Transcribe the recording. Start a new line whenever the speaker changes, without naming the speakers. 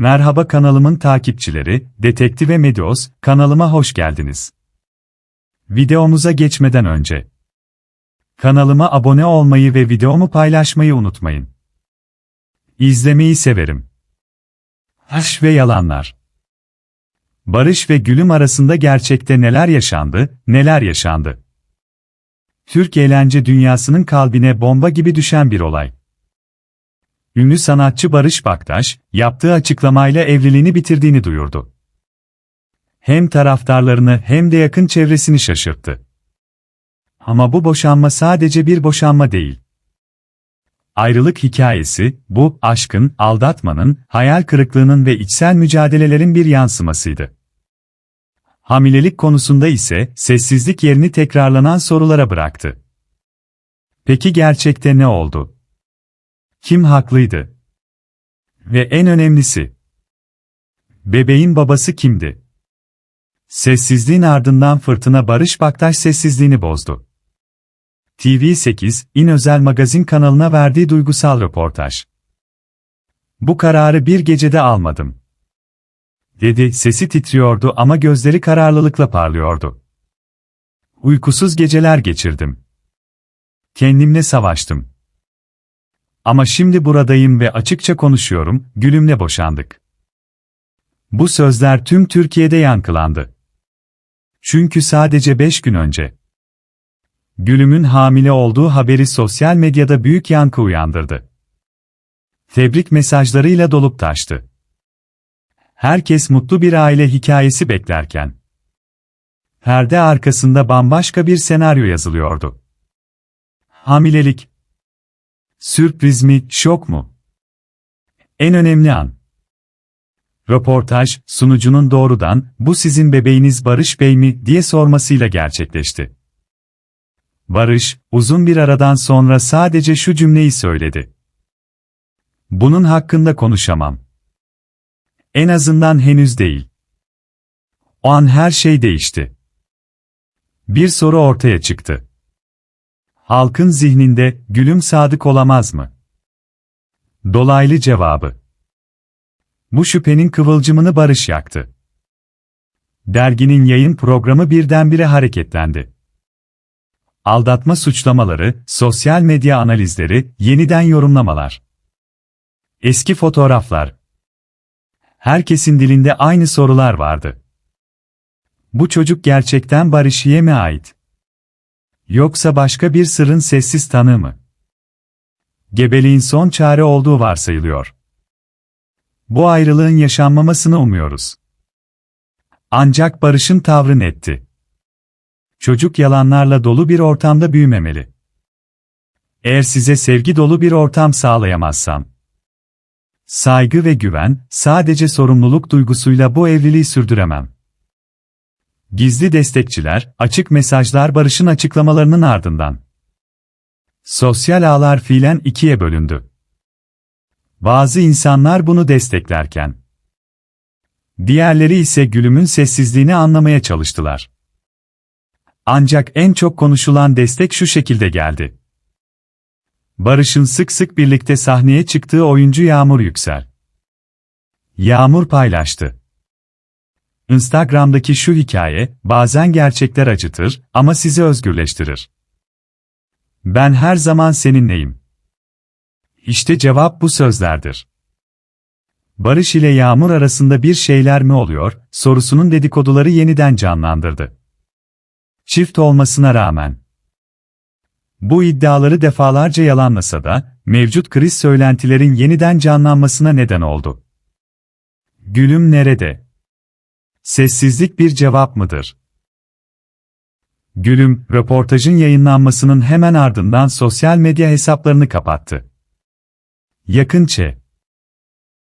Merhaba kanalımın takipçileri, Detektive Medios, kanalıma hoş geldiniz. Videomuza geçmeden önce kanalıma abone olmayı ve videomu paylaşmayı unutmayın. İzlemeyi severim. Aşk ve yalanlar. Barış ve Gülüm arasında gerçekte neler yaşandı, neler yaşandı? Türk eğlence dünyasının kalbine bomba gibi düşen bir olay. Ünlü sanatçı Barış Baktaş, yaptığı açıklamayla evliliğini bitirdiğini duyurdu. Hem taraftarlarını hem de yakın çevresini şaşırttı. Ama bu boşanma sadece bir boşanma değil. Ayrılık hikayesi, bu, aşkın, aldatmanın, hayal kırıklığının ve içsel mücadelelerin bir yansımasıydı. Hamilelik konusunda ise, sessizlik yerini tekrarlanan sorulara bıraktı. Peki gerçekte ne oldu? Kim haklıydı? Ve en önemlisi, bebeğin babası kimdi? Sessizliğin ardından fırtına Barış Baktaş sessizliğini bozdu. TV8, İn Özel Magazin kanalına verdiği duygusal röportaj. Bu kararı bir gecede almadım. Dedi, sesi titriyordu ama gözleri kararlılıkla parlıyordu. Uykusuz geceler geçirdim. Kendimle savaştım. Ama şimdi buradayım ve açıkça konuşuyorum, gülümle boşandık. Bu sözler tüm Türkiye'de yankılandı. Çünkü sadece 5 gün önce Gülüm'ün hamile olduğu haberi sosyal medyada büyük yankı uyandırdı. Tebrik mesajlarıyla dolup taştı. Herkes mutlu bir aile hikayesi beklerken perde arkasında bambaşka bir senaryo yazılıyordu. Hamilelik Sürpriz mi, şok mu? En önemli an. Röportaj, sunucunun doğrudan, bu sizin bebeğiniz Barış Bey mi, diye sormasıyla gerçekleşti. Barış, uzun bir aradan sonra sadece şu cümleyi söyledi. Bunun hakkında konuşamam. En azından henüz değil. O an her şey değişti. Bir soru ortaya çıktı. Halkın zihninde, gülüm sadık olamaz mı? Dolaylı cevabı. Bu şüphenin kıvılcımını Barış yaktı. Derginin yayın programı birdenbire hareketlendi. Aldatma suçlamaları, sosyal medya analizleri, yeniden yorumlamalar. Eski fotoğraflar. Herkesin dilinde aynı sorular vardı. Bu çocuk gerçekten Barış'ye mi ait? Yoksa başka bir sırrın sessiz tanığı mı? Gebeliğin son çare olduğu varsayılıyor. Bu ayrılığın yaşanmamasını umuyoruz. Ancak Barış'ın tavrı netti. Çocuk yalanlarla dolu bir ortamda büyümemeli. Eğer size sevgi dolu bir ortam sağlayamazsam, saygı ve güven, sadece sorumluluk duygusuyla bu evliliği sürdüremem. Gizli destekçiler, açık mesajlar Barış'ın açıklamalarının ardından. Sosyal ağlar fiilen ikiye bölündü. Bazı insanlar bunu desteklerken, diğerleri ise gülümün sessizliğini anlamaya çalıştılar. Ancak en çok konuşulan destek şu şekilde geldi. Barış'ın sık sık birlikte sahneye çıktığı oyuncu Yağmur Yüksel. Yağmur paylaştı. Instagram'daki şu hikaye, bazen gerçekler acıtır ama sizi özgürleştirir. Ben her zaman seninleyim. İşte cevap bu sözlerdir. Barış ile Yağmur arasında bir şeyler mi oluyor, sorusunun dedikoduları yeniden canlandırdı. Çift olmasına rağmen. Bu iddiaları defalarca yalanlasa da, mevcut kriz söylentilerin yeniden canlanmasına neden oldu. Gülüm nerede? Sessizlik bir cevap mıdır? Gülüm, röportajın yayınlanmasının hemen ardından sosyal medya hesaplarını kapattı. Yakın Çe